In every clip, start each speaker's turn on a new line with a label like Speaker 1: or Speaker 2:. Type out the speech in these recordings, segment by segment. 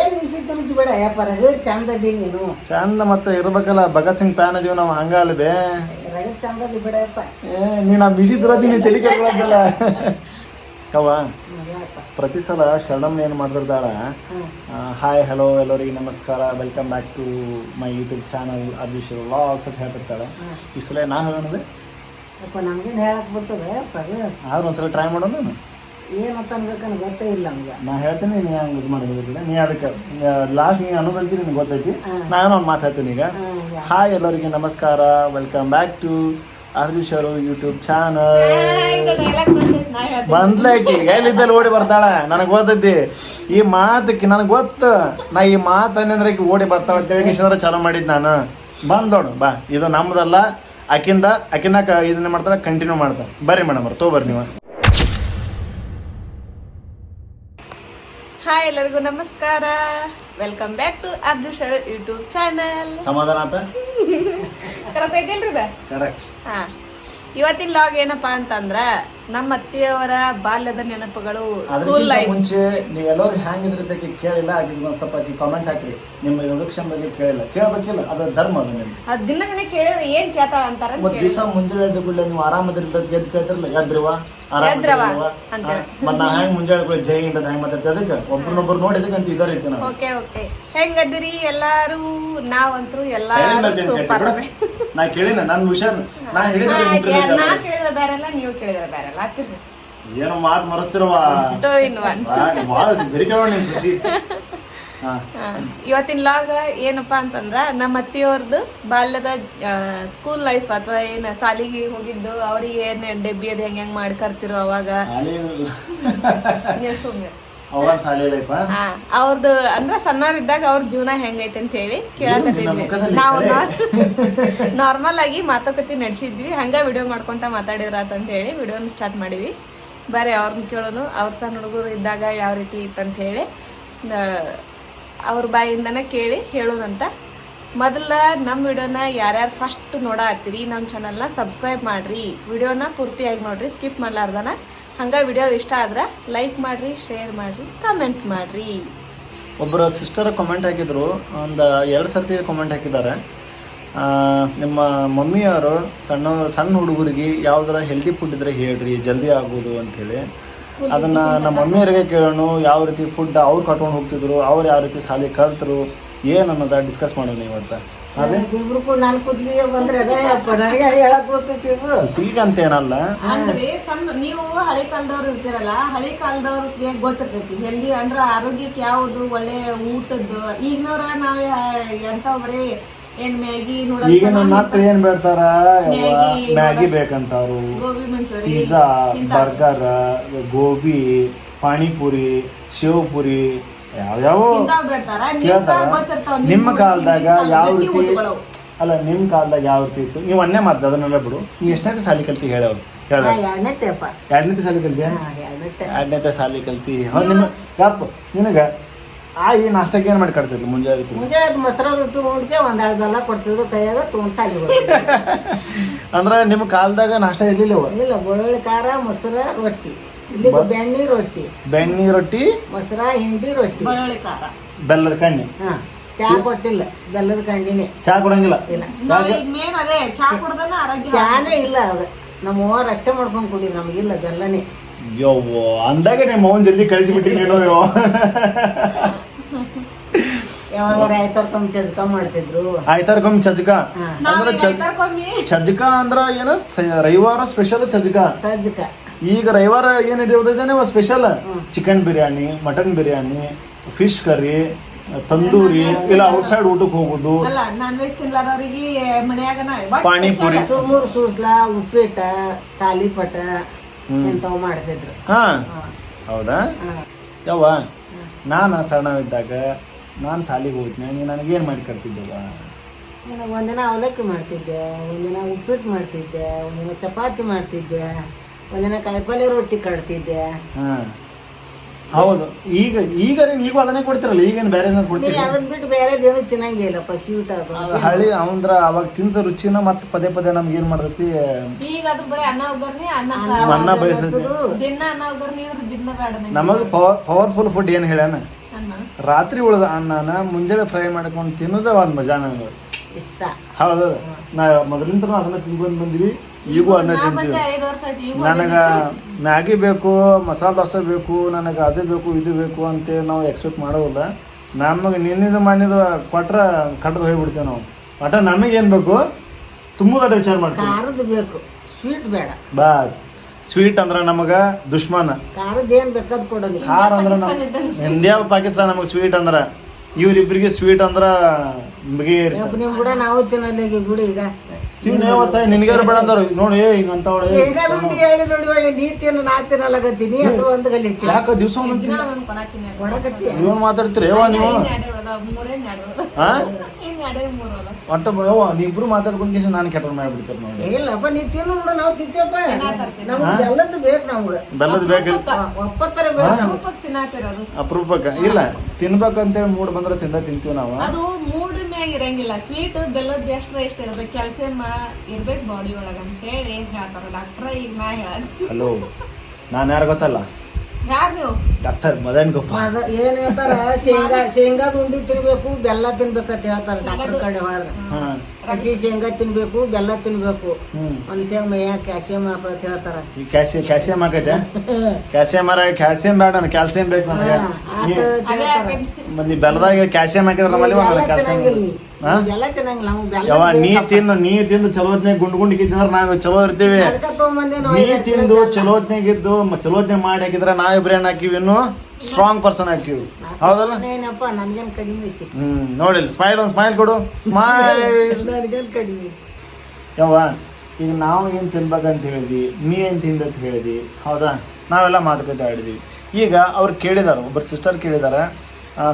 Speaker 1: ಏನ್ ಮಿಸಿ ಬೇಡ ಯಪ್ಪ ರಗಡ್ ಚಂದ ಅದಿ ನೀನು.
Speaker 2: ಚಂದ ಮತ್ತೆ ಇರ್ಬೇಕಲ್ಲ ಭಗತ್ ಸಿಂಗ್ ಪ್ಯಾನ್ ಅದೀವಿ ನಾವು ಹಂಗ ಅಲ್ವೇ
Speaker 1: ರಗಡ್ ಚಂದ ಅದಿ ಬೇಡ ಯಪ್ಪ
Speaker 2: ಏ ನೀನು ಆ ಬಿಸಿ ತಿರೋದಿ ನೀನು ತಲೆ ಕವ ಪ್ರತಿ ಸಲ ಶರಣಮ್ ಏನು ಮಾಡ್ತಿರ್ತಾಳ ಹಾಯ್ ಹಲೋ ಎಲ್ಲರಿಗೆ ನಮಸ್ಕಾರ. Welcome back to my YouTube channel Adishwara vlogs ಅಂತ ಹೇಳ್ತಿರ್ತಾಳೆ. ಈ ಸಲ ನಾ
Speaker 1: ಹೇಳೋಣ ನಮ್ಗೇನ್ ಹೇಳಕ್ ಬರ್ತದೆ
Speaker 2: ಆದ್ರೆ ಒಂದ್ಸಲ ಟ್ರೈ ಮಾಡೋಣ ನಾನು?
Speaker 1: ಏನಂತ ಅನ್ಬೇಕನ್ನ ಗೊತ್ತೇ ಇಲ್ಲ ನಮ್ಗೆ.
Speaker 2: ನಾ ಹೇಳ್ತೀನಿ ನೀ ಹಂಗೆ ಇದು ಮಾಡಿದ್ರೆ ನೀ ಅದಕ್ಕೆ ಲಾಸ್ಟ್ ನೀ ಅನ್ನೋದಕ್ಕೆ ನಿನಗೆ ಗೊತ್ತೈತಿ. ನಾನು ಒಂದು ಮಾತಾಡ್ತೀನಿ ಈಗ. ಹಾಯ್ ಎಲ್ಲರಿಗೆ ನಮಸ್ಕಾರ. ವೆಲ್ಕಮ್ ಬ್ಯಾಕ್ ಟು ಅರ್ಜುಷರು ಯೂಟ್ಯೂಬ್ ಚಾನಲ್ ಬಂದ್ಲಾಕಿ ಎಲ್ಲಿದ್ದಲ್ಲಿ ಓಡಿ ಬರ್ತಾಳ? ನನಗೆ ಗೊತ್ತೈತಿ. ಈ ಮಾತಕ್ಕೆ ನನಗೆ ಗೊತ್ತು. ನಾ ಈ ಮಾತು ಅನ್ನಂದ್ರೆ ಈಕಿ ಓಡಿ ಬರ್ತಾಳ ತಿಳಿಗಿಸಿದ್ರೆ ಚಾಲೂ ಮಾಡಿದ್ ನಾನು. ಬಂದೋಡು ಬಾ. ಇದು ನಮ್ಮದಲ್ಲ ಆಕಿಂದ ಅಕ್ಕಿನ ಕ- ಇದನ್ನ ಮಾಡ್ತಾಳೆ ಕಂಟಿನ್ಯೂ ಮಾಡ್ತಾಳೆ. ಬರ್ರಿ ಮೇಡಮ್ ಅವ್ರು ಬರ್ರಿ ನೀವು.
Speaker 3: ಎಲ್ಲರಿಗೂ ನಮಸ್ಕಾರ. Welcome back to Arjun YouTube channel
Speaker 2: ಸಮಾಧಾನ ಆತ?
Speaker 3: ಕರೆಕ್ಟ್ ಐತಿಲ್ರಿ
Speaker 2: ಕರೆಕ್ಟ್
Speaker 3: ಹಾ. ಇವತ್ತಿನ ಲಾಗ್ ಏನಪ್ಪಾ ಅಂತಂದ್ರ ನಮ್ಮ ಅತ್ತಿಯವರ ಬಾಲ್ಯದ ನೆನಪುಗಳು ಸ್ಕೂಲ್ ಲೈಫ್
Speaker 2: ಮುಂಚೆ ನೀವೆಲ್ಲರೂ ಹ್ಯಾಂಗಿದ್ರೆ ಅಂತ ಕೇಳಿಲ್ಲ ಆಗಿದ್ದು ಒಂದು ಸ್ವಲ್ಪ ಕಾಮೆಂಟ್ ಹಾಕ್ರಿ. ನಿಮ್ಮ ಯೋಗಕ್ಷೇಮ ಬಗ್ಗೆ ಕೇಳಿಲ್ಲ. ಕೇಳಬೇಕಿಲ್ಲ ಅದು ಧರ್ಮ ಅದು ನಿಮ್ಗೆ.
Speaker 3: ಅದ್ ದಿನ ದಿನ ಕೇಳಿದ್ರೆ ಏನ್ ಕೇಳ್ತಾಳ ಅಂತಾರ ಅಂತ
Speaker 2: ಒಂದ್. ದಿವಸ ಮುಂಜಾನೆ ಎದ್ದ ನೀವು ಆರಾಮದಿರ್ಲ ಗೆದ್ದು ಕೇಳ್ತಿರಲ್ಲ ಎದ್ರವ
Speaker 3: ಎದ್ರವ
Speaker 2: ಆರಾಮದಿರವ
Speaker 3: ಅಂತೇಳಿ.
Speaker 2: ಮತ್ ನಾ ಹೆಂಗ್ ಮುಂಜಾನೆ ಜೈ ಅಂತ ಹೆಂಗ್ ಮಾತಾಡ್ತೀವಿ ಅದಕ್ಕೆ ಒಬ್ರನ್ನೊಬ್ರು ನೋಡಿ ಅದಕ್ಕೆ ಅಂತ ಇದಾರೆ ಐತಿ ನಾವು
Speaker 3: ಓಕೆ ಓಕೆ. ಹೆಂಗದಿರಿ ಎಲ್ಲಾರು? ನಾವಂತೂ ಎಲ್ಲಾರು ಸೂಪರ್.
Speaker 2: ನಾ ಕೇಳಿನ ನನ್ ವಿಷಯ ನಾ ಹೇಳಿದ
Speaker 3: ನಾ ಕೇಳಿದ್ರೆ ಬೇರೆಲ್ಲ ನೀವು ಕೇಳಿದ್ರೆ ಬೇರೆಲ್ಲ
Speaker 2: ಏನೋ ಮಾತು ಮರೆಸ್ತಿರವ
Speaker 3: ಟು ಇನ್ ಒನ್
Speaker 2: ಭಾಳ ಬೆರಿಕವ ನಿನ್
Speaker 3: ಆ, ಇವತ್ತಿನ ಲಾಗ ಏನಪ್ಪಾ ಅಂತಂದ್ರ ನಮ್ಮ ಅತ್ತಿಯವ್ರದ್ದು ಬಾಲ್ಯದ ಸ್ಕೂಲ್ ಲೈಫ್ ಅಥವಾ ಏನ್ ಸಾಲಿಗೆ ಹೋಗಿದ್ದು ಅವ್ರಿಗೆ ಏನ್ ಡೆಬ್ಬಿ ಅದ್ ಹೆಂಗ್ ಹೆಂಗ್ ಮಾಡ್ಕರ್ತೀರೋ ಅವಾಗ? ಅವ್ರದ್ದು ಅಂದ್ರ ಸಣ್ಣವ್ರಿದ್ದಾಗ ಅವ್ರ ಜೀವನ ಹೆಂಗೈತೆ ಅಂತ ಹೇಳಿ ಕೇಳಕತ್ತಿದ್ವಿ. ನಾವು. ನಾರ್ಮಲ್ ಆಗಿ ಮಾತುಕತೆ ನಡೆಸಿದ್ವಿ ಹಂಗ ವಿಡಿಯೋ ಮಾಡ್ಕೊಂತ ಮಾತಾಡಿದ್ರಾತ ಅಂತ ಹೇಳಿ ವಿಡಿಯೋನ ಸ್ಟಾರ್ಟ್ ಮಾಡಿವಿ ಬರೀ ಅವ್ರನ್ನ ಕೇಳೋನು ಅವ್ರ ಸಣ್ಣ ಹುಡುಗರು ಇದ್ದಾಗ ಯಾವ ರೀತಿ ಇತ್ತಂತ ಹೇಳಿ ಅವ್ರ ಬಾಯಿಂದನೇ ಕೇಳಿ ಹೇಳೋದಂತ. ಮೊದಲ ನಮ್ಮ ವಿಡಿಯೋನ ಯಾರ್ಯಾರು ಫಸ್ಟ್ ನೋಡಾತ್ತೀರಿ ನಮ್ಮ ಚಾನಲ್ನ ಸಬ್ಸ್ಕ್ರೈಬ್ ಮಾಡಿರಿ. ವಿಡಿಯೋನ ಪೂರ್ತಿಯಾಗಿ ನೋಡಿರಿ ಸ್ಕಿಪ್ ಮಾಡಲಾರ್ದನ. ಹಂಗೆ ವಿಡಿಯೋ ಇಷ್ಟ ಆದ್ರೆ ಲೈಕ್ ಮಾಡಿರಿ ಶೇರ್ ಮಾಡಿರಿ ಕಮೆಂಟ್ ಮಾಡಿರಿ.
Speaker 2: ಒಬ್ಬರು ಸಿಸ್ಟರ್ ಕಮೆಂಟ್ ಹಾಕಿದ್ರು, ಒಂದು ಎರಡು ಸರ್ತಿ ಕಮೆಂಟ್ ಹಾಕಿದ್ದಾರೆ. ನಿಮ್ಮ ಮಮ್ಮಿಯವರು ಸಣ್ಣ ಸಣ್ಣ ಹುಡುಗರಿಗೆ ಯಾವ್ದಾರ ಹೆಲ್ದಿ ಫುಡ್ ಇದ್ರೆ ಹೇಳ್ರಿ, ಜಲ್ದಿ ಆಗೋದು ಅಂಥೇಳಿ ಅದನ್ನ ನಮ್ಮ ಮಮ್ಮಿಯರಿಗೆ ಕೇಳೋಣ ಯಾವ ರೀತಿ ಫುಡ್ ಅವ್ರು ಕಟ್ಕೊಂಡು ಹೋಗ್ತಿದ್ರು ಅವ್ರು ಯಾವ ರೀತಿ ಸಾಲಿ ಕಲ್ತರು ಏನ್ ಅನ್ನೋದ ಡಿಸ್ಕಸ್ ಮಾಡೋಣ ಇವತ್ತು ಅದೇ
Speaker 1: ಇಬ್ರು ಕೂಡ ನಾಲ್ಕು ಬಂದ್ರೆ ಅದೇ ನನಗೆ ಹೇಳಕ್ ಗೊತ್ತೈತಿ
Speaker 2: ಈಗ ಅಂತ ಏನಲ್ಲ.
Speaker 3: ಅಂದ್ರೆ ಸಣ್ಣ ನೀವು ಹಳೆ ಕಾಲದವ್ರು ಇರ್ತೀರಲ್ಲ ಹಳೆ ಕಾಲದವ್ರಿಗೆ ಗೊತ್ತಿರ್ತೈತಿ? ಹೆಲ್ದಿ ಅಂದ್ರ ಆರೋಗ್ಯಕ್ಕೆ ಯಾವ್ದು ಒಳ್ಳೆ ಊಟದ್ದು? ಈಗಿನವ್ರ ನಾವ್ ಎಂತ ಬರೀ ಏನ್ ಮ್ಯಾಗಿ
Speaker 2: ಈಗ
Speaker 3: ನನ್ನ
Speaker 2: ಮಕ್ಳು ಏನ್ ಬೇಡ್ತಾರ?
Speaker 3: ಮ್ಯಾಗಿ,
Speaker 2: ಬೇಕಂತಾರು
Speaker 3: ಗೋಬಿ ಮಂಚೂರಿ
Speaker 2: ಪಿಜ್ಜಾ ಬರ್ಗರ್ ಗೋಬಿ ಪಾನಿಪುರಿ ಶಿವಪುರಿ ಪುರಿ ಯಾವ್ಯಾವ ಕೇಳ್ತಾರ? ನಿಮ್ಮ ಕಾಲದಾಗ ಯಾವ ರೀತಿ ಅಲ್ಲ ನಿಮ್ಮ ಕಾಲದಾಗ ಯಾವ ರೀತಿ ಇತ್ತು? ನೀವು ಅನ್ನೇ ಮಾತು ಅದನ್ನೆಲ್ಲ ಬಿಡು. ನೀವು ಎಷ್ಟನೇ ಸಾಲಿ ಕಲ್ತಿ ಹೇಳವ್ರು ಹೇಳ.
Speaker 1: ಎರಡನೇತೆಪ್ಪ
Speaker 2: ಎರಡನೇ ಸಾಲಿ ಕಲ್ತಿ ಎರಡನೇ ಸಾಲಿ ಕಲ್ತಿ. ಹೌದು ನಿಮ್ಮ ಯಾಪ್ ನಿನಗ ಆ ಈ ನಾಷ್ಟಕ್ಕೆ ಏನ್ ಮಾಡಿ ಕಟ್ತಿದ್ಲು? ಮುಂಜಾನೆ?
Speaker 1: ಮುಂಜಾನೆ ಮೊಸರು ರೊಟ್ಟಿ ಉಂಡ್ಕೆ ಒಂದೆರಡು ಬೆಲ್ಲ ಕೊಡ್ತಿದ್ರು ಕೈಯಾಗ ತೊಗೊಂಡ್ಸಾಗಿ
Speaker 2: ಅಂದ್ರೆ ನಿಮ್ಮ ಕಾಲದಾಗ ನಾಷ್ಟ ಇರ್ಲಿಲ್ಲ.
Speaker 1: ಇಲ್ಲ ಬೆಳ್ಳುಳ್ಳಿ ಖಾರ ಮೊಸರ ರೊಟ್ಟಿ. ಇಲ್ಲಿ ಬೆಣ್ಣಿ ರೊಟ್ಟಿ.
Speaker 2: ಬೆಣ್ಣಿ ರೊಟ್ಟಿ?
Speaker 1: ಮೊಸರ ಹಿಂಡಿ ರೊಟ್ಟಿ.
Speaker 3: ಬೆಳ್ಳುಳ್ಳಿ ಖಾರ.
Speaker 2: ಬೆಲ್ಲದ ಕಣ್ಣಿ?
Speaker 1: ಹಾ ಚಾ ಕೊಟ್ಟಿಲ್ಲ ಬೆಲ್ಲದ ಕಂಡಿನೇ
Speaker 2: ಚಾ ಕೊಡಂಗಿಲ್ಲ?
Speaker 1: ಇಲ್ಲ.
Speaker 3: ನಾವ್ ಈಗ ಮೇನ್ ಅದೇ ಚಾ ಕುಡ್ದನ ಆರೋಗ್ಯ
Speaker 1: ಚಾನೇ ಇಲ್ಲ ಅದ ನಮ್ಮ ಅವ್ವ ರಟ್ಟೆ ಮಾಡ್ಕೊಂಡ್ ಕುಡಿ ನಮಗಿಲ್ಲ ಬೆಲ್ಲನೇ.
Speaker 2: ಯವ್ವ ಅಂದಾಗ ನಿಮ್ಮ ಅವನ್ ಜಲ್ದಿ ಕಳಿಸಿಬಿಟ್ಟಿ ನೀನು ಯವ್ವ.
Speaker 1: ಯಾವಾಗ ರೈತರ್ಕೊಂಡ್ ಚಜ್ಕ ಮಾಡ್ತಿದ್ರು.
Speaker 2: ಆಯ್ತಾರ್ಕೊಮ್ಮೆ ಚಜಕ? ಅಂದ್ರೆ ಚಜ್- ಚಜಕ ಅಂದ್ರ ಏನ ಸ- ರವಿವಾರ ಸ್ಪೆಷಲ್ ಚಜಕ?
Speaker 1: ಸಜ್ಜಕ
Speaker 2: ಈಗ ರವಿವಾರ ಏನ್ ಹಿಡಿಯೋದಿದ್ದಾನೆ special chicken biryani mutton biryani fish curry tandoori ಇಲ್ಲ ಔಟ್ ಸೈಡ್ ಊಟಕ್ಕೆ ಹೋಗುದು
Speaker 3: ಅಲ್ಲ ನಾನ್ ವೆಜ್ ತಿನ್ಲಾರವ್ರಿಗೆ ಮನ್ಯಾಗನ
Speaker 2: ಪಾನಿಪುರಿ.
Speaker 1: ಚುರ್ಮುರ್ ಸೂಸ್ಲ ಉಪ್ಪಿಟ್ಟ ತಾಲಿಪಟ ಇಂಥವ್ ಮಾಡ್ತಿದ್ರು.
Speaker 2: ಹಾ. ಹೌದಾ. ಯವ್ವ ನಾನು ಸಣ್ಣವಿದ್ದಾಗ ನಾನು ಶಾಲಿಗೆ ಹೋಗ್ತೀನಿ ನೀನು ನನಗೇನು ಮಾಡಿ ಕಟ್ತಿದ್ದವ
Speaker 1: ನನಗೆ ಒಂದಿನ ಅವಲಕ್ಕಿ ಮಾಡ್ತಿದ್ದೆ ಒಂದಿನ ಉಪ್ಪಿಟ್ಟು ಮಾಡ್ತಿದ್ದೆ ಒಂದಿನ ಚಪಾತಿ ಮಾಡ್ತಿದ್ದೆ ಒಂದಿನ ಕಾಯಿಪಲ್ಯ ರೊಟ್ಟಿ ಕಟ್ತಿದ್ದೆ.
Speaker 2: ಹಾ. ಹೌದು. ಈಗ ಈಗ ನೀವು ಈಗ ಅದನ್ನೇ ಕೊಡ್ತಿರಲ್ಲ ಈಗೇನು ಬೇರೆ ಏನಾದ್ರು
Speaker 1: ನೀ
Speaker 2: ಕೊಡ್ತೀರಿ?
Speaker 1: ಅದನ್ನ ಬಿಟ್ಟು ಬೇರೆ ತಿನ್ನಂಗಿಲ್ಲಪ್ಪ ತಿನ್ನಂಗಿಲ್ಲ ಅದು.
Speaker 2: ಹಳ್ಳಿ ಅವಂದ್ರ ಅವಾಗ ತಿಂದ ರುಚಿನ ಮತ್ತೆ ಪದೇ ಪದೇ ನಮ್ಗೆ ಏನ್ ಮಾಡ್ತೈತಿ?
Speaker 3: ಈಗ ಅದ್ರ ಬರೀ ಅನ್ನ ಒಗ್ಗರ್ನಿ ಅನ್ನ
Speaker 1: ಅನ್ನ
Speaker 3: ಸಾರು
Speaker 2: ಅನ್ನ ಬಯಸೈತಿ
Speaker 3: ದಿನ ಅನ್ನ ಒಗ್ಗರ್ನಿ ಇವ್ರ ದಿನ ಬೇಡ ನಂಗೆ.
Speaker 2: ನಮಗ್ ಪವರ್ಫುಲ್ ಫುಡ್ ಏನ್ ಹೇಳ್ಯಾನ?
Speaker 3: ಅನ್ನ.
Speaker 2: ರಾತ್ರಿ ಉಳಿದ ಅನ್ನನ ಮುಂಜಾನೆ ಫ್ರೈ ಮಾಡ್ಕೊಂಡು ತಿನ್ನೋದೇ ಒಂದು ಮಜಾ ನನಗೆ
Speaker 1: ಇಷ್ಟ.
Speaker 2: ಹೌದು. ನಾ ಮೊದಲಿಂದ ಅದನ್ನ ತಿನ್ಕೊಂಡು ಬಂದ್ವಿ. ಈಗೂ
Speaker 3: ಅನ್ನ
Speaker 2: ತಿಂತೀವಿ ನನಗೆ ಮ್ಯಾಗಿ ಬೇಕು ಮಸಾಲೆ ದೋಸೆ ಬೇಕು ನನಗೆ ಅದು ಬೇಕು ಇದು ಬೇಕು ಅಂತ ನಾವು ಎಕ್ಸ್ಪೆಕ್ಟ್ ಮಾಡೋದಿಲ್ಲ. ನಮಗೆ ನಿನ್ನಿದು ಮಾಡಿದ ಕೊಟ್ರೆ ಕಟ್ಟದು ಹೋಗ್ಬಿಡ್ತೇವೆ ನಾವು. ಒಟ್ಟ ನಮಗೇನು ಬೇಕು? ತುಂಬುದಟ ವಿಚಾರ ಮಾಡ್ತೀವಿ
Speaker 1: ಖಾರದ ಬೇಕು ಸ್ವೀಟ್ ಬೇಡ.
Speaker 2: ಬಾಸ್ ಸ್ವೀಟ್ ಅಂದ್ರೆ ನಮಗೆ ದುಶ್ಮನ.
Speaker 1: ಖಾರದ ಏನು ಬೇಕಾದ್ ಕೊಡೋದು
Speaker 2: ಖಾರ ಅಂದ್ರೆ ನಮ್ಮ ಇಂಡಿಯಾ ಪಾಕಿಸ್ತಾನ ನಮಗೆ ಸ್ವೀಟ್ ಅಂದ್ರೆ ಇವ್ರಿಬ್ರಿಗೆ ಸ್ವೀಟ್ ಅಂದ್ರೆ ಬಗೆ
Speaker 1: ನಾವು ತಿನ್ನಲ್ಲ ಈಗ ಗುಡಿ ಈಗ.
Speaker 2: ನಿನಗಾರ ಬೇಡ ಅಂತಾರ ನೋಡಿ ಹಿಂಗ ಅಂತ
Speaker 1: ಶೇಂಗಾ ಹೇಳಿ. ನೋಡಿ ಒಳ್ಳೆ ನೀ ತಿನ್ನು ನಾ ತಿನ್ನಲಾಗತ್ತೀನಿ ಅದ್ರ ಒಂದು ಗಲ್ಲಿ
Speaker 2: ಯಾಕ ದಿವಸ ಮಾತಾಡ್ತೀರಿ ಯವ್ವ ನೀವು. ಹಾ ಒಟ್ಟ ಯವ್ವ ನೀವಿಬ್ರು ಮಾತಾಡ್ಕೊಂಡು ಕೇಸಿ ನಾನು ಕೆಟ್ಟ ಮಾಡ್ಬಿಡ್ತಾರೆ ನೋಡಿ.
Speaker 1: ಇಲ್ಲಪ್ಪ ನೀ ತಿನ್ನು ಬಿಡು ನಾವು ತಿಂತೀವಪ್ಪ. ನಮ್ಗೆ ಎಲ್ಲದ್ದು ಬೇಕು ನಮ್ಗೆ.
Speaker 2: ಬೆಲ್ಲದ
Speaker 1: ಬೇಕು?
Speaker 3: ಅಪರೂಪಕ್ಕೆ?
Speaker 2: ಇಲ್ಲ. ತಿನ್ಬೇಕಂತೇಳಿ ಮೂಡ್ ಬಂದ್ರೆ ತಿಂದ ತಿಂತೀವಿ ನಾವು.
Speaker 3: ಅದು ಮೂಡ್ ಮ್ಯಾಗ ಇರಂಗಿಲ್ಲ. ಸ್ವೀಟ್ ಬೆಲ್ಲದ ಎಷ್ಟ್ರ ಎಷ್ಟು ಇರ್ಬೇಕು. ಕ್ಯಾಲ್ಸಿಯಂ ಇರ್ಬೇಕು ಬಾಡಿ ಒಳಗ ಅಂತ ಹೇಳಿ ಹೇಳ್ತಾರ. ಡಾಕ್ಟ್ರ ಈಗ ನಾ ಹೇಳ
Speaker 2: ಹಲೋ ನಾನು ಯಾರು ಗೊತ್ತಲ್ಲ?
Speaker 3: ಯಾರು ನೀವು?
Speaker 2: ಡಾಕ್ಟರ್ ಮದನ್ ಗೋಪಾಲ್.
Speaker 1: ಅದ ಏನ್ ಹೇಳ್ತಾರ? ಶೇಂಗಾ ಶೇಂಗಾದ ಉಂಡಿ ತಿನ್ಬೇಕು ಬೆಲ್ಲ ತಿನ್ಬೇಕಂತ ಹೇಳ್ತಾರ ಡಾಕ್ಟರ್ ಕಡೆ ಹೋದ್ರ.
Speaker 2: ಹಾ.
Speaker 1: ಹಸಿ ಶೇಂಗಾ ತಿನ್ಬೇಕು ಬೆಲ್ಲ ತಿನ್ಬೇಕು. ಮನುಷ್ಯ ಮೈಯ ಕ್ಯಾಲ್ಸಿಯಂ ಅಂತ ಹೇಳ್ತಾರ.
Speaker 2: ಈ ಕ್ಯಾಲ್ಸಿಯಂ ಕ್ಯಾಲ್ಸಿಯಂ ಆಗೈತೆ ಕ್ಯಾಲ್ಸಿಯಂ ಮರ ಕ್ಯಾಲ್ಸಿಯಂ ಬೇಡ ನನಗೆ ಕ್ಯಾಲ್ಸಿಯಂ ಬೇಕು ನನಗೆ.
Speaker 3: ಹಾಕೈತಿ.
Speaker 2: ಮತ್ತೆ ಬೆಲ್ಲದಾಗ ಕ್ಯಾಲ್ಸಿಯಂ ಹಾಕಿದ್ರೆ ನಮ್ಮಲ್ಲಿ ಕ್ಯಾಲ್ಸಿಯಂ.
Speaker 1: ತಿನ್ನಂಗಿಲ್ಲ ನೀ. ತಿನ್ನಂಗಿಲ್ಲ ನಮ್ಗೆ ಬೆಲ್ಲ
Speaker 2: ಯಾವ ನೀ ತಿನ್ನು ನೀ ತಿಂದು ಚಲೋತ್ನಾಗ ಗುಂಡ್ ಗುಂಡ್ ಇಕ್ಕಿದ್ರೆ ನಾವು ಚಲೋ ಇರ್ತೀವಿ.
Speaker 1: ಅದಕ್ಕ ತಗೊಂಬಂದೆ ನಾವು
Speaker 2: ನೀ ತಿಂದು
Speaker 1: ಬೆಲ್ಲ.
Speaker 2: ಚಲೋತ್ನಾಗ ಇದ್ದು ಚಲೋತ್ನೆ ಮಾಡಿ ಹಾಕಿದ್ರೆ ನಾವಿಬ್ರು ಏನ್ ಹಾಕಿವಿ ಇನ್ನು? ಸ್ಟ್ರಾಂಗ್ ಪರ್ಸನ್ ಹಾಕಿವಿ ಹೌದಲ್ಲ?
Speaker 1: ಏನಪ್ಪ ನನ್ಗೇನ್ ಕಡಿಮೆ ಐತಿ.
Speaker 2: ಹ್ಮ್ ನೋಡಿಲ್ಲ ಸ್ಮೈಲ್ ಒಂದು ಸ್ಮೈಲ್ ಕೊಡು. ಸ್ಮೈಲ್
Speaker 1: ನನ್ಗೇನ್ ಕಡಿಮೆ
Speaker 2: ಯವ್ವ ಈಗ ನಾವು ಏನು ತಿನ್ಬೇಕಂತ ಹೇಳಿದ್ವಿ ನೀ ಏನು ತಿಂದಂತ ಹೇಳಿದ್ವಿ ಹೌದಾ? ನಾವೆಲ್ಲ ಮಾತುಕತೆ ಆಡಿದ್ವಿ. ಈಗ ಅವ್ರು ಕೇಳಿದಾರ ಒಬ್ಬರು ಸಿಸ್ಟರ್ ಕೇಳಿದಾರ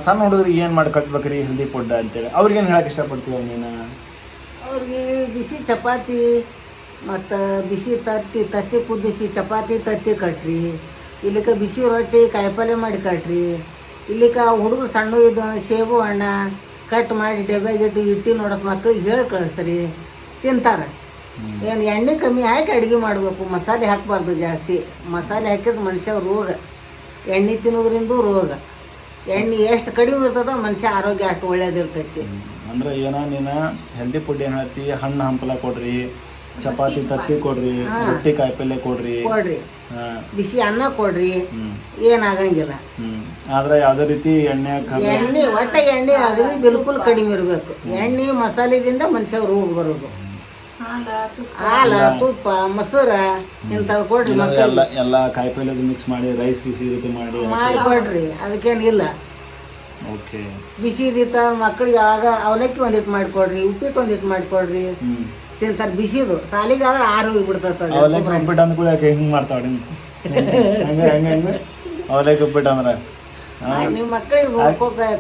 Speaker 2: ಸಣ್ಣ ಹುಡುಗರಿಗೆ ಏನು ಮಾಡಿ ಕಟ್ಬೇಕ್ರಿ ಹೆಲ್ದಿ ಫುಡ್ ಅಂತೇಳಿ. ಅವ್ರಿಗೇನು ಹೇಳಕ್ ಇಷ್ಟಪಡ್ತೀವಿ ನೀನು?
Speaker 1: ಅವ್ರಿಗೆ ಬಿಸಿ ಚಪಾತಿ ಮತ್ತು ಬಿಸಿ ತತ್ತಿ ತತ್ತಿ ಕುದಿಸಿ ಚಪಾತಿ ತತ್ತಿ ಕಟ್ರಿ. ಇಲ್ಲಿಕ ಬಿಸಿ ರೊಟ್ಟಿ ಕಾಯಿಪಲ್ಯ ಮಾಡಿ ಕಟ್ರಿ. ಇಲ್ಲಿಕ ಹುಡುಗರು ಸಣ್ಣ ಇದು ಸೇಬು ಹಣ್ಣ ಕಟ್ ಮಾಡಿ ಡಬ್ಯಾಗಿಟ್ಟು ಇಟ್ಟು ನೋಡಕ್ ಮಕ್ಳಿಗೆ ಹೇಳಿ ಕಳಿಸ್ರಿ. ತಿಂತಾರೆ. ಏನು ಎಣ್ಣೆ ಕಮ್ಮಿ ಹಾಕಿ ಅಡುಗೆ ಮಾಡಬೇಕು. ಮಸಾಲೆ ಹಾಕಬಾರ್ದು ಜಾಸ್ತಿ. ಮಸಾಲೆ ಹಾಕಿದ್ರೆ ಮನುಷ್ಯ ರೋಗ. ಎಣ್ಣೆ ತಿನ್ನೋದ್ರಿಂದ ರೋಗ. ಎಣ್ಣೆ ಎಷ್ಟು ಕಡಿಮೆ ಇರ್ತದ ಮನುಷ್ಯ ಆರೋಗ್ಯ ಅಷ್ಟು ಒಳ್ಳೇದಿರ್ತೈತಿ.
Speaker 2: ಅಂದ್ರೆ ಏನೋ ನೀನು ಹೆಲ್ದಿ ಫುಡ್ ಏನು ಹೇಳ್ತಿ ಹಣ್ಣು ಹಂಪಲ ಕೊಡ್ರಿ ಚಪಾತಿ ತತ್ತಿ ಕೊಡ್ರಿ ರೊಟ್ಟಿ ಕಾಯಿಪಲ್ಯ ಕೊಡ್ರಿ.
Speaker 1: ಕೊಡ್ರಿ. ಬಿಸಿ ಅನ್ನ ಕೊಡ್ರಿ. ಏನಾಗಂಗಿಲ್ಲ.
Speaker 2: ಆದ್ರೆ ಯಾವ್ದೇ ರೀತಿ ಎಣ್ಣೆ
Speaker 1: ಎಣ್ಣೆ ಒಟ್ಟ ಎಣ್ಣೆ ಆಗಲಿ ಬಿಲ್ಕುಲ್ ಕಡಿಮೆ ಇರಬೇಕು. ಎಣ್ಣೆ ಮಸಾಲೆದಿಂದ ಮನುಷ್ಯ ರೋಗ ಬರೋದು.
Speaker 3: ಹಾಲ ತುಪ್ಪ.
Speaker 1: ಮೊಸರ ಇಂಥದ್ದು ಕೊಡ್ರಿ
Speaker 2: ಎಲ್ಲ ಎಲ್ಲ ಕಾಯಿಪಲ್ಯದು ಮಿಕ್ಸ್ ಮಾಡಿ ರೈಸ್ ಬಿಸಿ ರೀತಿ ಮಾಡಿ
Speaker 1: ಮಾಡಿ ಕೊಡ್ರಿ ಅದಕ್ಕೇನಿಲ್ಲ.
Speaker 2: ಓಕೆ.
Speaker 1: ಬಿಸಿ ಇದ್ದಿತ್ತ ಮಕ್ಕಳಿಗೆ ಆಗ ಅವಲಕ್ಕಿ ಒಂದಿಟ್ಟು ಮಾಡಿಕೊಡ್ರಿ ಉಪ್ಪಿಟ್ಟು ಒಂದಿಟ್ಟು ಮಾಡಿಕೊಡ್ರಿ ತಿಂತಾರೆ ಬಿಸಿದು. ಸಾಲಿಗಾದ್ರೆ ಆರು ಬಿಡ್ತಾರೆ
Speaker 2: ಅವಲಕ್ಕಿ ಉಪ್ಪಿಟ್ಟು ಅಂದ್ಕೂಡ ಕೂಡ ಹಿಂಗ್ ಮಾಡ್ತಾವ ಹಂಗ ಹಂಗ ಹಂಗ. ಅವಲಕ್ಕಿ ಉಪ್ಪಿಟ್ಟು ಅಂದ್ರೆ.
Speaker 1: ನಿಮ್ಮ ಮಕ್ಕಳಿಗೆ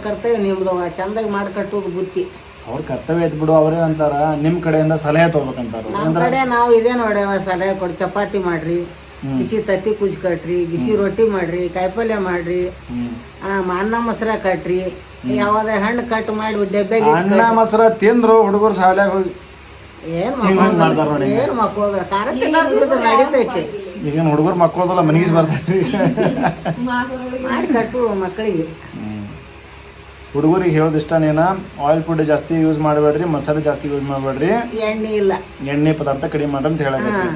Speaker 1: ಕರ್ತವ್ಯ ನಿಮ್ದು ಚಂದಾಗಿ ಮಾಡಿ ಕಟ್ಟೋದು ಬುತ್ತಿ
Speaker 2: ಅವ್ರ ಕರ್ತವ್ಯ ಐತ್ ಬಿಡು ಅವ್ರೇನಂತಾರ ನಿಮ್ ಕಡೆಯಿಂದ ಸಲಹೆ ತಗೋಬೇಕಂತಾರ
Speaker 1: ಕಡೆ ನಾವು ಇದೇ ನೋಡ್ಯಾವ ಸಲಹೆ ಕೊಡಿ ಚಪಾತಿ ಮಾಡ್ರಿ. ಬಿಸಿ ತತ್ತಿ ಕುಜ್ ಕಟ್ರಿ ಬಿಸಿ ರೊಟ್ಟಿ ಮಾಡ್ರಿ ಕಾಯಿಪಲ್ಯ ಮಾಡ್ರಿ ಆ, ಅನ್ನ ಮೊಸರ ಕಟ್ರಿ ಯಾವಾದ್ರೆ ಹಣ್ಣು ಕಟ್ ಮಾಡಿ ಡಬ್ಬೆ
Speaker 2: ಅನ್ನ ಮೊಸರ ತಿಂದ್ರು ಹುಡುಗರು ಶಾಲ್ಯಾಗ ಹೋಗಿ
Speaker 1: ಏನ್
Speaker 2: ಹಿಂಗ್ ಹಿಂಗ್ ಮಾಡ್ತಾರ್ ನೋಡಿ.
Speaker 1: ಏನ್ ಮಕ್ಕಳು ಖಾರ ತಿನ್ನೋದು ನಡೀತೈತಿ.
Speaker 2: ಈಗಿನ ಹುಡುಗರು ಮಕ್ಕಳದಲ್ಲ
Speaker 3: ಬರ್ತಾರೆ.
Speaker 1: ಮಾಡಿ ಕಟ್ಟು ಮಕ್ಕಳಿಗೆ
Speaker 2: ಹುಡುಗರಿಗೆ ಹೇಳೋದು ಇಷ್ಟ ಆಯಿಲ್ ಫುಡ್ ಜಾಸ್ತಿ ಯೂಸ್ ಮಾಡಬೇಡ್ರಿ ಮಸಾಲೆ ಜಾಸ್ತಿ ಯೂಸ್ ಮಾಡಬೇಡ್ರಿ.
Speaker 1: ಎಣ್ಣೆ ಇಲ್ಲ.
Speaker 2: ಎಣ್ಣೆ ಪದಾರ್ಥ ಕಡಿಮೆ ಮಾಡ್ರಿ ಅಂತ ಹೇಳಕತ್ತಿ.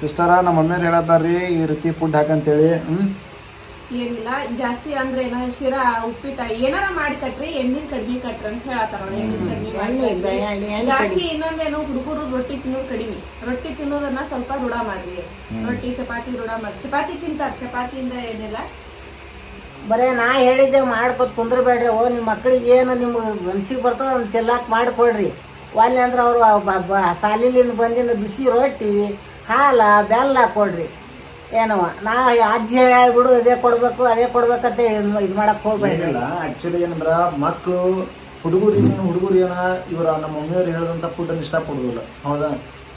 Speaker 2: ಸಿಸ್ಟರ ನಮ್ಮ ಮಮ್ಮಿಯವ್ರು ಹೇಳತ್ತಾರ್ರಿ ಈ ರೀತಿ ಫುಡ್ ಹಾಕಂತೇಳಿ ಹ್ಮ್?
Speaker 3: ಏನಿಲ್ಲ ಜಾಸ್ತಿ ಅಂದ್ರೆ ಏನ ಶಿರಾ ಉಪ್ಪಿಟ್ಟ ಏನಾರ ಮಾಡಿ ಕಟ್ರಿ ಎಣ್ಣಿನ ಕಡ್ಮಿ ಕಟ್ರಿ ಅಂತ ಹೇಳತ್ತಾರ. ಎಣ್ಣಿನ ಕಡ್ಮಿ
Speaker 1: ಎಣ್ಣೆ ಇಲ್ಲ, ಎಣ್ಣೆ ಎಣ್ಣೆ
Speaker 3: ಜಾಸ್ತಿ. ಇನ್ನೊಂದೇನು ಹುಡುಗರು ರೊಟ್ಟಿ ತಿನ್ನೋದು ಕಡಿಮೆ. ರೊಟ್ಟಿ ತಿನ್ನೋದನ್ನ ಸ್ವಲ್ಪ ರೂಢ ಮಾಡ್ರಿ. ರೊಟ್ಟಿ ಚಪಾತಿ ರೂಢ ಮಾಡಿ ಚಪಾತಿ ತಿಂತಾರ ಚಪಾತಿಯಿಂದ ಏನಿಲ್ಲ.
Speaker 1: ಬರೇ ನಾ ಹೇಳಿದ್ದೆ ಮಾಡ್ಕೊತ ಕುಂದ್ರಬೇಡ್ರಿ, ಓ ನಿಮ್ಮ ಮಕ್ಳಿಗೆ ಏನು ನಿಮ್ಗೆ ಮನ್ಸಿಗೆ ಬರ್ತದ ಅವ್ನ ತಿಲ್ಲಾಕ್ ಮಾಡಿಕೊಡ್ರಿ ಒಲ್ಲೆ ಅಂದ್ರೆ ಅವರು ಸಾಲಿಲಿಂದ ಬಂದಿಂದ ಬಿಸಿ ರೊಟ್ಟಿ, ಹಾಲ, ಬೆಲ್ಲ ಕೊಡ್ರಿ. ಏನವ, ನಾ ಅಜ್ಜಿ ಹೇಳ್ಬಿಡು ಅದೇ ಕೊಡ್ಬೇಕು, ಅದೇ ಕೊಡ್ಬೇಕಂತ ಇದು ಮಾಡಕ್ ಹೋಗ್ಬೇಡ್ರಿ.
Speaker 2: ಆ್ಯಕ್ಚುಲಿ ಏನಂದ್ರ ಮಕ್ಕಳು ಏನು ಹುಡುಗರು ಏನ ಇವರ ನಮ್ಮ ಮಮ್ಮಿಯವ್ರು ಹೇಳಿದಂಥ ಫುಡ್ಡನ್ನು ಇಷ್ಟಪಡೋದಿಲ್ಲ. ಹೌದಾ?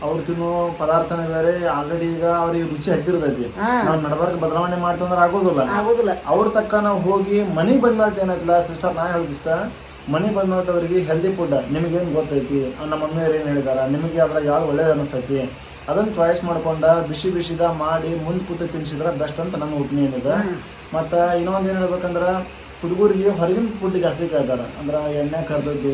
Speaker 2: ಅವ್ರು ತಿನ್ನೋ ಪದಾರ್ಥನೇ ಬೇರೆ ಆಲ್ರೆಡಿ ಈಗ ಅವ್ರಿಗೆ ರುಚಿ ಹತ್ತಿರ್ತೈತಿ. ನಾವು ನಡಬಾರ್ಕ ಬದಲಾವಣೆ ಮಾಡ್ತಂದ್ರೆ ಆಗೋದಿಲ್ಲ.
Speaker 1: ಆಗುದಿಲ್ಲ.
Speaker 2: ಅವ್ರ ತಕ್ಕ ನಾವು ಹೋಗಿ ಮನೆಗೆ ಬಂದ್ಮೇಲೆ ಏನಾಯ್ತಲ್ಲ ಸಿಸ್ಟರ್ ನಾ ಹೇಳಿದಿಷ್ಟ ಮನೆಗೆ ಬಂದ್ಮೇಲೆ ಅವ್ರಿಗೆ ಹೆಲ್ದಿ ಫುಡ್ ನಿಮಗೇನು ಗೊತ್ತೈತಿ? ನಮ್ಮ ಮಮ್ಮಿಯವ್ರು ಏನು ಹೇಳಿದಾರ? ನಿಮಗೆ ಅದ್ರಾಗ ಯಾವ್ದು ಒಳ್ಳೇದು ಅನಿಸ್ತೈತಿ? ಅದನ್ನ ಚಾಯ್ಸ್ ಮಾಡ್ಕೊಂಡ ಬಿಸಿ ಬಿಸಿದ ಮಾಡಿ ಮುಂದೆ ಕೂತು ತಿನ್ಸಿದ್ರೆ ಬೆಸ್ಟ್ ಅಂತ ನನ್ನ ಒಪಿನಿಯನ್ ಇದೆ. ಮತ್ತು ಇನ್ನೊಂದು ಏನು ಹೇಳ್ಬೇಕಂದ್ರೆ ಹುಡುಗರಿಗೆ ಹೊರಗಿನ ಫುಡ್ ಜಾಸ್ತಿ ಕೇಳ್ತಾರ. ಅಂದ್ರೆ ಎಣ್ಣೆ ಕರ್ದದ್ದು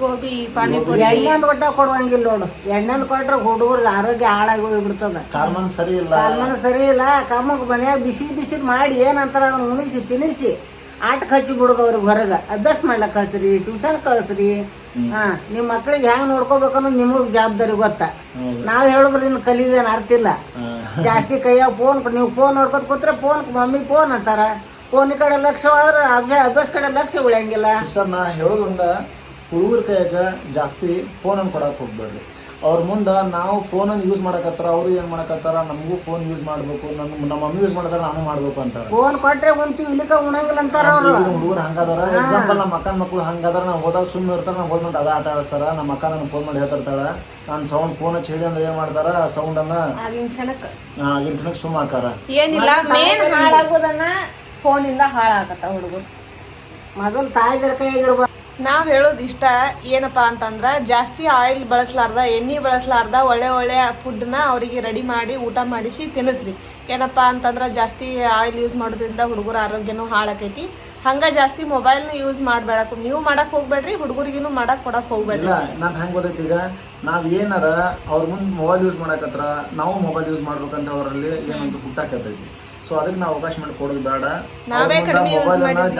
Speaker 3: ಗೋಬಿ ಪಾನಿಪುರಿ.
Speaker 1: ಎಣ್ಣೆಂದು ಕೊಟ್ಟ ಕೊಡುವಂಗಿಲ್ಲ ನೋಡು. ಎಣ್ಣೆಂದು ಕೊಟ್ರೆ ಹುಡುಗರು ಆರೋಗ್ಯ ಹಾಳಾಗಿ ಹೋಗ್ಬಿಡ್ತದ
Speaker 2: ಕಾರ್ಮನ್ ಸರಿ ಇಲ್ಲ.
Speaker 1: ಕಾರ್ಮನ್ ಸರಿ ಇಲ್ಲ. ಕಮ್ಮಗ್ ಮನ್ಯಾಗ ಬಿಸಿ ಬಿಸಿ ಮಾಡಿ ಏನಂತಾರ ಅದನ್ನ ಉಣಿಸಿ ತಿನ್ನಿಸಿ ಆಟ ಹಚ್ಚಿ ಬಿಡೋದು ಅವ್ರಿಗೆ ಹೊರಗೆ. ಅಭ್ಯಾಸ ಮಾಡ್ಲಕ್ ಕಳ್ಸ್ರಿ ಟ್ಯೂಷನ್ ಕಳಿಸ್ರಿ. ಹಾ ನಿಮ್ಮ ಮಕ್ಳಿಗೆ ಹೆಂಗ್ ನೋಡ್ಕೋಬೇಕು ಅನ್ನೋದು ನಿಮಗ್ ಜವಾಬ್ದಾರಿ ಗೊತ್ತ? ನಾವು ಹೇಳುದ್ರ ಇನ್ನು ಕಲಿದೇನ್ ಅರ್ಥ ಇಲ್ಲ. ಜಾಸ್ತಿ ಕೈಯಾಗ ಫೋನ್ ನೀವು ಫೋನ್ ನೋಡ್ಕೊತ ಕೂತ್ರೆ ಫೋನ್ ಮಮ್ಮಿ ಫೋನ್ ಅಂತಾರ. ಫೋನ್ ಕಡೆ ಲಕ್ಷ್ಯವಾದ್ರೆ ಅಭ್ಯಾಸ ಅಭ್ಯಾಸ ಕಡೆ ಲಕ್ಷ್ಯ ಉಳಿಯಂಗಿಲ್ಲ.
Speaker 2: ಸರ್ ನಾ ಹೇಳೋದು ಒಂದ ಹುಡುಗರ ಕೈಯಾಗ ಜಾಸ್ತಿ ಫೋನನ್ನು ಕೊಡಕ್ಕೆ ಹೋಗ್ಬೇಡ್ರಿ. ಅವ್ರ ಮುಂದೆ ನಾವು ಫೋನನ್ನು ಯೂಸ್ ಮಾಡಕತ್ತಾರ ಅವರು ಏನು ಮಾಡಕತ್ತಾರ ನಮಗೂ ಫೋನ್ ಯೂಸ್ ಮಾಡಬೇಕು ನಮ್ಮ ನಮ್ಮ ಮಮ್ಮಿ ಯೂಸ್ ಮಾಡಿದ್ರೆ ನಾನು ಮಾಡಬೇಕು ಅಂತಾರೆ.
Speaker 1: ಫೋನ್ ಕೊಟ್ರೆ ಉಣ್ತೀವಿ ಇಲ್ಲಿಕ ಉಣಂಗಿಲ್ಲ ಅಂತಾರೆ ಅವ್ರು.
Speaker 2: ಹುಡುಗರು ಹಂಗದಾರ. ಎಕ್ಸಾಂಪಲ್ ನಮ್ಮ ಅಕ್ಕನ ಮಕ್ಕಳು ಹಂಗಾದ್ರೆ. ನಾವು ಹೋದಾಗ ಸುಮ್ಮನೆ ಇರ್ತಾರೆ ನಾವು ಹೋದ್ಮಂತ ಅದ ಆಟ ಆಡಿಸ್ತಾರ. ನಮ್ಮ ಅಕ್ಕ ನನಗೆ ಫೋನ್ ಮಾಡಿ ಹೇಳ್ತಿರ್ತಾಳೆ ನಾನು ಸೌಂಡ್ ಫೋನ್ ಹಚ್ಚಿ ಹೇಳಿ ಅಂದ್ರೆ ಏನು ಮಾಡ್ತಾರ? ಸೌಂಡನ್ನು
Speaker 3: ಆಗಿನ ಕ್ಷಣಕ್ಕೆ.
Speaker 2: ಆಗಿನ ಕಣಕ್ಕೆ ಸುಮ್ಮ ಹಾಕಾರ
Speaker 3: ಏನಿಲ್ಲ ಮೇನ್ ಹಾಳಾಗೋದನ್ನ ಫೋನಿಂದ ಹಾಳಾಗತ್ತ ಹುಡುಗರು.
Speaker 1: ಮೊದಲು ತಾಯಿದರ ಕೈಯಾಗಿರ್ಬ
Speaker 3: ನಾವ್ ಹೇಳೋದ್ ಇಷ್ಟ ಏನಪ್ಪಾ ಅಂತಂದ್ರ ಜಾಸ್ತಿ ಆಯಿಲ್ ಬಳಸಲಾರ್ದ ಎಣ್ಣೆ ಬಳಸಲಾರ್ದ ಒಳ್ಳೆ ಒಳ್ಳೆ ಫುಡ್ನ ಅವರಿಗೆ ರೆಡಿ ಮಾಡಿ ಊಟ ಮಾಡಿಸಿ ತಿನ್ನಿಸ್ರಿ. ಏನಪ್ಪಾ ಅಂತಂದ್ರ ಜಾಸ್ತಿ ಆಯಿಲ್ ಯೂಸ್ ಮಾಡೋದ್ರಿಂದ ಹುಡುಗರ ಆರೋಗ್ಯನೂ ಹಾಳಾಕೈತಿ. ಹಂಗ ಜಾಸ್ತಿ ಮೊಬೈಲ್ ಯೂಸ್ ಮಾಡ್ಬೇಡ ನೀವು ಮಾಡಕ್ ಹೋಗ್ಬೇಡ್ರಿ ಹುಡುಗರಿಗೂ ಮಾಡಕ್ ಕೊಡಕ್ ಹೋಗ್ಬೇಡ್ರಿ.
Speaker 2: ಇಲ್ಲ ನಮ್ಗೆ ಹೆಂಗೆ ಗೊತ್ತೈತಿ ಈಗ? ನಾವು ಏನಾರ ಅವ್ರ ಮುಂದೆ ಮೊಬೈಲ್ ಯೂಸ್ ಮಾಡಕತ್ರ ನಾವು ಮೊಬೈಲ್ ಯೂಸ್ ಮಾಡ್ಬೇಕಂದ್ರೆ ಅವರಲ್ಲಿ ಏನೊಂದು ಹುಟ್ಟಾಕತೈತಿ ಸೊ ಅದಕ್ಕೆ ನಾವು ಅವಕಾಶ ಮಾಡಿ ಕೊಡೋದು ಬೇಡ.
Speaker 3: use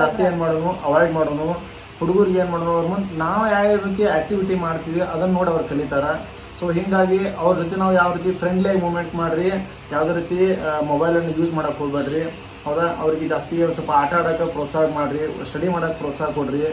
Speaker 2: ಜಾಸ್ತಿ ಏನು ಮಾಡೋನು ಅವಾಯ್ಡ್ ಮಾಡೋನು ಹುಡುಗರಿಗೆ ಏನು ಮಾಡೋನು ಅವ್ರ ಮುಂದೆ ನಾವು ಯಾವ ರೀತಿ ಆಕ್ಟಿವಿಟಿ ಮಾಡ್ತೀವಿ ಅದನ್ನು ನೋಡಿ ಅವ್ರು ಕಲಿತಾರೆ. ಸೊ ಹೀಗಾಗಿ ಅವ್ರ ಜೊತೆ ನಾವು ಯಾವ ರೀತಿ ಫ್ರೆಂಡ್ಲಿಯಾಗಿ ಮೂಮೆಂಟ್ ಮಾಡಿರಿ ಯಾವುದೇ ರೀತಿ ಮೊಬೈಲನ್ನು ಯೂಸ್ ಮಾಡೋಕೆ ಹೋಗ್ಬೇಡ್ರಿ. ಹೌದಾ? ಅವ್ರಿಗೆ ಜಾಸ್ತಿ ಒಂದ್ ಸ್ವಲ್ಪ ಆಟ ಆಡೋಕೆ ಪ್ರೋತ್ಸಾಹ ಮಾಡಿರಿ ಸ್ಟಡಿ ಮಾಡೋಕೆ ಪ್ರೋತ್ಸಾಹ ಕೊಡ್ರಿ.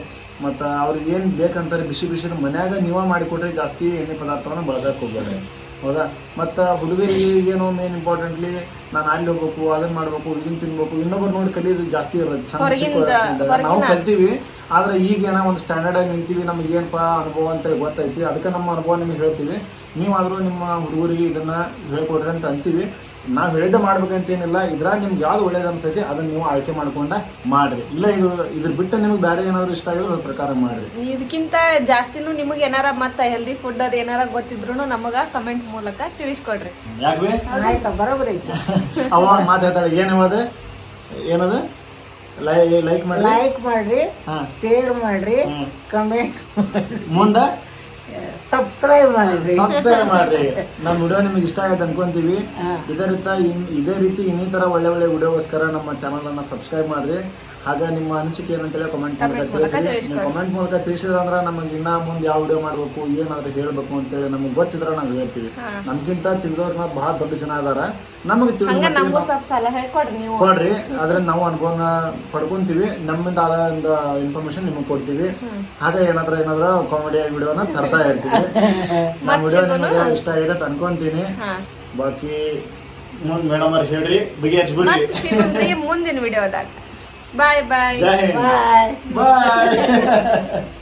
Speaker 2: ಮತ್ತು ಅವ್ರಿಗೆ ಏನು ಬೇಕಂತಾರೆ ಬಿಸಿ ಬಿಸಿ ಮನ್ಯಾಗ ನೀವೇ ಮಾಡಿಕೊಡ್ರಿ ಜಾಸ್ತಿ ಎಣ್ಣೆ ಪದಾರ್ಥವನ್ನು ಬಳಸೋಕೆ ಹೋಗ್ಬೇಡ್ರಿ. ಹೌದಾ? ಮತ್ತು ಹುಡುಗರಿಗೆ ಏನೋ ಮೇನ್ ಇಂಪಾರ್ಟೆಂಟ್ಲಿ ನಾನು ಅಲ್ಲಿ ಹೋಗ್ಬೇಕು ಅದನ್ನ ಮಾಡ್ಬೇಕು ಇದನ್ನ ತಿನ್ಬೇಕು ಇನ್ನೊಬ್ರು ನೋಡಿ ಕಲಿಯೋದು ಜಾಸ್ತಿ ಇರೋದು ಸಣ್ಣ ಚಿಕ್ಕ ವಯಸ್ಸಿನಿಂದ. ನಾವು ಕಲ್ತೀವಿ ಆದ್ರೆ ಈಗ ಏನೋ ಒಂದು ಸ್ಟ್ಯಾಂಡರ್ಡ್ ಆಗಿ ನಿಂತೀವಿ ನಮ್ಗೆ ಏನಪ್ಪ ಅನುಭವ ಅಂತ ಗೊತ್ತೈತಿ. ಅದಕ್ಕೆ ನಮ್ಮ ಅನುಭವ ನಿಮಗೆ ಹೇಳ್ತೀವಿ. ನೀವಾದರೂ ನಿಮ್ಮ ಹುಡುಗರಿಗೆ ಇದನ್ನ ಹೇಳ್ಕೊಡ್ರಿ ಅಂತ ಅಂತೀವಿ. ನಾವು ಹೇಳಿದ ಮಾಡ್ಬೇಕಂತೇನಿಲ್ಲ. ಇದ್ರಾಗ ನಿಮ್ಗೆ ಯಾವ್ದು ಒಳ್ಳೇದು ಅನ್ಸೈತಿ ಅದನ್ನ ನೀವು ಆಯ್ಕೆ ಮಾಡ್ಕೊಂಡ ಮಾಡ್ರಿ. ಇಲ್ಲ ಇದು ಇದ್ರ ಬಿಟ್ಟು ನಿಮ್ಗೆ ಬೇರೆ ಏನಾದ್ರು ಇಷ್ಟ ಆಗಿದ್ರೆ ಅದ್ರ ಪ್ರಕಾರ ಮಾಡ್ರಿ.
Speaker 3: ಇದಕ್ಕಿಂತ ಜಾಸ್ತಿನೂ ನಿಮಗೆ ಏನಾರ ಮತ್ತೆ ಹೆಲ್ದಿ ಫುಡ್ ಅದು ಏನಾರ ಗೊತ್ತಿದ್ರು ನಮಗ ಕಮೆಂಟ್ ಮೂಲಕ ತಿಳಿಸ್ಕೊಡ್ರಿ.
Speaker 2: ಯಾಕೆ
Speaker 1: ಐತಿ
Speaker 2: ಅವಾಗ ಮಾತಾಡ್ತಾಳೆ ಏನವಾದ ಏನದ? ಲೈ ಲೈಕ್ ಮಾಡ್ರಿ.
Speaker 1: ಲೈಕ್ ಮಾಡ್ರಿ
Speaker 2: ಹಾ.
Speaker 1: ಶೇರ್ ಮಾಡ್ರಿ. ಕಮೆಂಟ್
Speaker 2: ಮುಂದೆ?
Speaker 1: ಸಬ್ಸ್ಕ್ರೈಬ್ ಮಾಡ್ರಿ.
Speaker 2: ಸಬ್ಸ್ಕ್ರೈಬ್ ಮಾಡ್ರಿ. ನಮ್ಮ ವಿಡಿಯೋ ನಿಮಗೆ ಇಷ್ಟ ಆಗಿದೆ ಅನ್ಕೊಂತೀವಿ. ಇದೇ ರೀತಿ ಇದೇ ರೀತಿ ಇನ್ನಿತರ ಒಳ್ಳೆ ಒಳ್ಳೆ ವಿಡಿಯೋಗೋಸ್ಕರ ನಮ್ಮ ಚಾನಲ್ ಅನ್ನ ಸಬ್ಸ್ಕ್ರೈಬ್ ಮಾಡ್ರಿ. ಹಾಗೆ ನಿಮ್ಮ ಅನಿಸಿಕೆ ಏನಂತೇಳಿ ಕಮೆಂಟ್ ಮೂಲಕ
Speaker 3: ತಿಳಿಸಿ
Speaker 2: ಕಮೆಂಟ್ ಮೂಲಕ ತಿಳಿಸಿದ್ರ ಅಂದ್ರೆ ನಮಗೆ ಇನ್ನ ಮುಂದೆ ಯಾವ ವಿಡಿಯೋ ಮಾಡ್ಬೇಕು ಏನಾದ್ರೂ ಹೇಳ್ಬೇಕು ಅಂತೇಳಿ ನಮಗೆ ಗೊತ್ತಿದ್ರೆ ನಾವು ಹೇಳ್ತೀವಿ. ನಮ್ಗಿಂತ ತಿಳಿದವ್ರನ್ನ ಬಹಳ ದೊಡ್ಡ ಜನ ಅದಾರ ನಮಗೆ ತಿಳಿದ ಕೊಡ್ರಿ. ಆದ್ರೆ ನಾವು ಅನುಭವನ ಪಡ್ಕೊಂತೀವಿ. ನಮ್ಮಿಂದ ಆದ ಒಂದು ಇನ್ಫಾರ್ಮೇಶನ್ ನಿಮಗೆ ಕೊಡ್ತೀವಿ. ಹಾಗೆ ಏನಾದ್ರ ಏನಾದ್ರ ಕಾಮಿಡಿ ವಿಡಿಯೋನ ತರ್ತಾ ಇರ್ತೀವಿ. ನಮ್ಮ ವಿಡಿಯೋ ನಿಮಗೆ ಇಷ್ಟ ಆಗಿದೆ ಅನ್ಕೊಂತೀನಿ.
Speaker 3: ಹಾ.
Speaker 2: ಬಾಕಿ ಮುಂದ್ ಮೇಡಮ್ ಅವ್ರು ಹೇಳ್ರಿ ಬಿಗಿ
Speaker 3: ಮತ್ ಸಿಗುಣ್ರಿ ಮುಂದಿನ ವಿಡಿಯೋದಾಗ
Speaker 2: Bye bye.
Speaker 1: Bye.
Speaker 2: Bye.